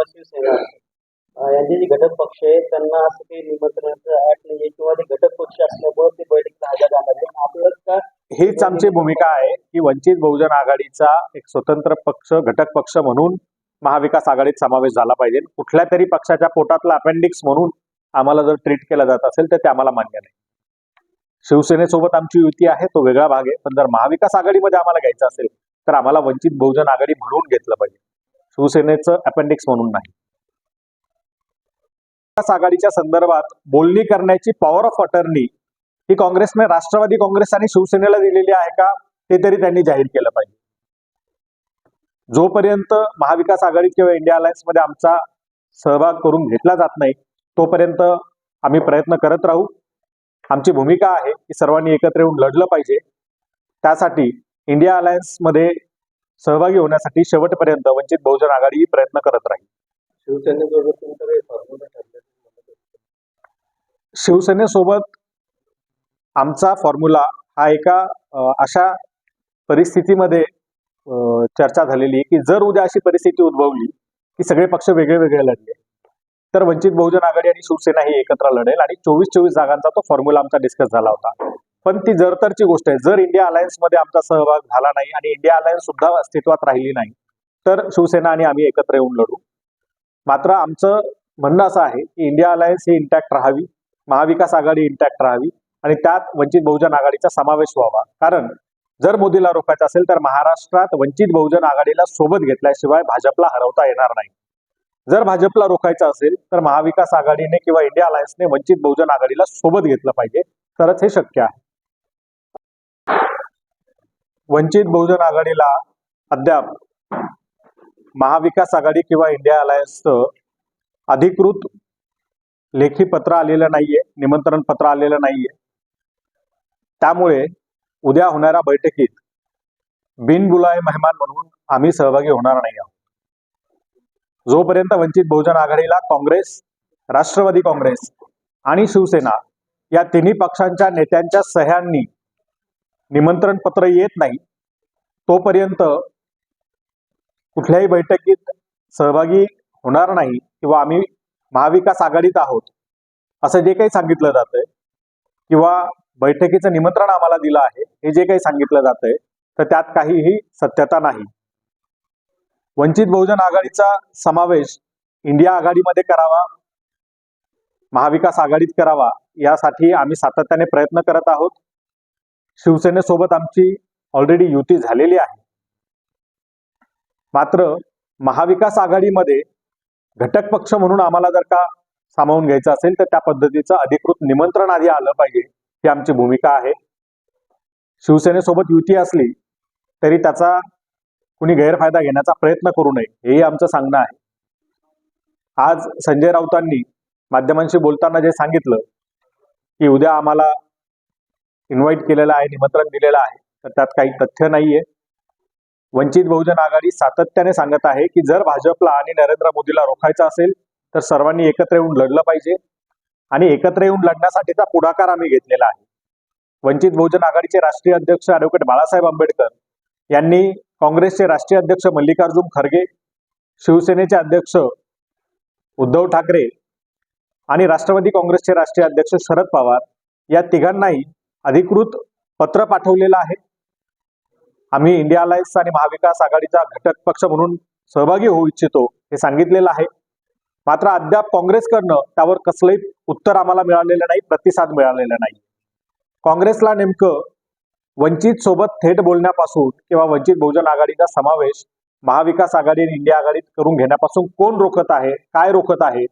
किंवा शिवसेना. यांचे जे घटक पक्ष आहेत त्यांना असं काही निमंत्रण ऍट नाहीये किंवा ते घटक पक्ष असल्यामुळे ते बैठकीला हजर राहणार नाही का हीच आमची भूमिका आहे की वंचित बहुजन आघाडीचा एक स्वतंत्र पक्ष घटक पक्ष म्हणून महाविकास आघाडीत समावेश झाला पाहिजे. कुठल्या तरी पक्षाच्या पोटातला अपेंडिक्स म्हणून आम्हाला जर ट्रीट केलं जात असेल तर ते आम्हाला मान्य नाही. शिवसेनेसोबत आमची युती आहे तो वेगळा भाग आहे. पण जर महाविकास आघाडीमध्ये आम्हाला घ्यायचा असेल तर आम्हाला वंचित बहुजन आघाडी म्हणून घेतलं पाहिजे. शिवसेनेचं अपेंडिक्स म्हणून नाही. आघाडीच्या संदर्भात बोलणी करण्याची पॉवर ऑफ अटर्नी ही काँग्रेसने राष्ट्रवादी काँग्रेस आणि शिवसेनेला दिलेली आहे का ते तरी त्यांनी जाहीर केलं पाहिजे. जोपर्यंत महाविकास आघाडीत किंवा इंडिया अलायन्समध्ये आमचा सहभाग करून घेतला जात नाही तोपर्यंत आम्ही प्रयत्न करत राहू. आमची भूमिका आहे की सर्वांनी एकत्र येऊन लढलं पाहिजे. त्यासाठी इंडिया अलायन्समध्ये सहभागी होण्यासाठी शेवटपर्यंत वंचित बहुजन आघाडी प्रयत्न करत राहील. शिवसेनेसोबत आमचा फॉर्म्युला हा एका अशा परिस्थितीमध्ये चर्चा झालेली आहे की जर उद्या अशी परिस्थिती उद्भवली की सगळे पक्ष वेगळे वेगळे लढले तर वंचित बहुजन आघाडी आणि शिवसेना ही एकत्र लढेल आणि चोवीस चोवीस जागांचा तो फॉर्म्युला आमचा डिस्कस झाला होता. पण ती जरतरची गोष्ट आहे. जर इंडिया अलायन्समध्ये आमचा सहभाग झाला नाही आणि इंडिया अलायन्स सुद्धा अस्तित्वात राहिली नाही तर शिवसेना आणि आम्ही एकत्र येऊन लढू. मात्र आमचं म्हणणं असं आहे की इंडिया अलायन्स ही इंटॅक्ट राहावी महाविकास आघाडी इंटॅक्ट राहावी आणि त्यात वंचित बहुजन आघाडीचा समावेश व्हावा. कारण जर मोदीला रोखायचं असेल तर महाराष्ट्रात वंचित बहुजन आघाडीला सोबत घेतल्याशिवाय भाजपला हरवता येणार नाही. जर भाजपला रोखायचं असेल तर महाविकास आघाडीने किंवा इंडिया अलायन्सने वंचित बहुजन आघाडीला सोबत घेतलं पाहिजे. तरच हे शक्य आहे. वंचित बहुजन आघाडीला अद्याप महाविकास आघाडी किंवा इंडिया अलायन्सचं अधिकृत लेखी पत्र आलेलं नाहीये निमंत्रण पत्र आलेलं नाहीये. त्यामुळे उद्या होणाऱ्या बैठकीत बिनबुलाय मेहमान म्हणून आम्ही सहभागी होणार नाही आहोत. जोपर्यंत वंचित बहुजन आघाडीला काँग्रेस राष्ट्रवादी काँग्रेस आणि शिवसेना या तिन्ही पक्षांच्या नेत्यांच्या सह्यांनी निमंत्रण पत्र येत नाही तोपर्यंत कुठल्याही बैठकीत सहभागी होणार नाही किंवा आम्ही महाविकास आघाडीत आहोत असं जे काही सांगितलं जातंय किंवा बैठकीचं निमंत्रण आम्हाला दिलं आहे हे जे काही सांगितलं जातंय तर त्यात काहीही सत्यता नाही. वंचित बहुजन आघाडीचा समावेश इंडिया आघाडीमध्ये करावा महाविकास आघाडीत करावा यासाठी आम्ही सातत्याने प्रयत्न करत आहोत. शिवसेनेसोबत आमची ऑलरेडी युती झालेली आहे. मात्र महाविकास आघाडीमध्ये घटक पक्ष म्हणून आम्हाला जर का सामावून घ्यायचं असेल तर त्या पद्धतीचं अधिकृत निमंत्रण आधी आलं पाहिजे ही आमची भूमिका आहे. शिवसेनेसोबत युती असली तरी त्याचा कुणी गैरफायदा घेण्याचा प्रयत्न करू नये हेही आमचं सांगणं आहे. आज संजय राऊतांनी माध्यमांशी बोलताना जे सांगितलं की उद्या आम्हाला इन्व्हाइट केलेलं आहे निमंत्रण दिलेलं आहे तर त्यात काही तथ्य नाहीये. वंचित बहुजन आघाडी सातत्याने सांगत आहे की जर भाजपला आणि नरेंद्र मोदीला रोखायचं असेल तर सर्वांनी एकत्र येऊन लढलं पाहिजे. आणि एकत्र येऊन लढण्यासाठीचा पुढाकार आम्ही घेतलेला आहे. वंचित बहुजन आघाडीचे राष्ट्रीय अध्यक्ष अॅडव्होकेट बाळासाहेब आंबेडकर यांनी काँग्रेसचे राष्ट्रीय अध्यक्ष मल्लिकार्जुन खरगे शिवसेनेचे अध्यक्ष उद्धव ठाकरे आणि राष्ट्रवादी काँग्रेसचे राष्ट्रीय अध्यक्ष शरद पवार या तिघांनाही अधिकृत पत्र पाठवलेलं आहे. आम्ही इंडिया अलायन्स आणि महाविकास आघाडीचा घटक पक्ष म्हणून सहभागी होऊ इच्छितो हे सांगितलेलं आहे. मात्र अद्याप काँग्रेसकडनं त्यावर कसलंही उत्तर आम्हाला मिळालेलं नाही प्रतिसाद मिळालेला नाही. काँग्रेसला नेमकं वंचित सोबत थेट बोलण्यापासून किंवा वंचित बहुजन आघाडीचा समावेश महाविकास आघाडी आणि इंडिया आघाडीत करून घेण्यापासून कोण रोखत आहे काय रोखत आहे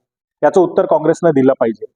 याचं उत्तर काँग्रेसनं दिलं पाहिजे.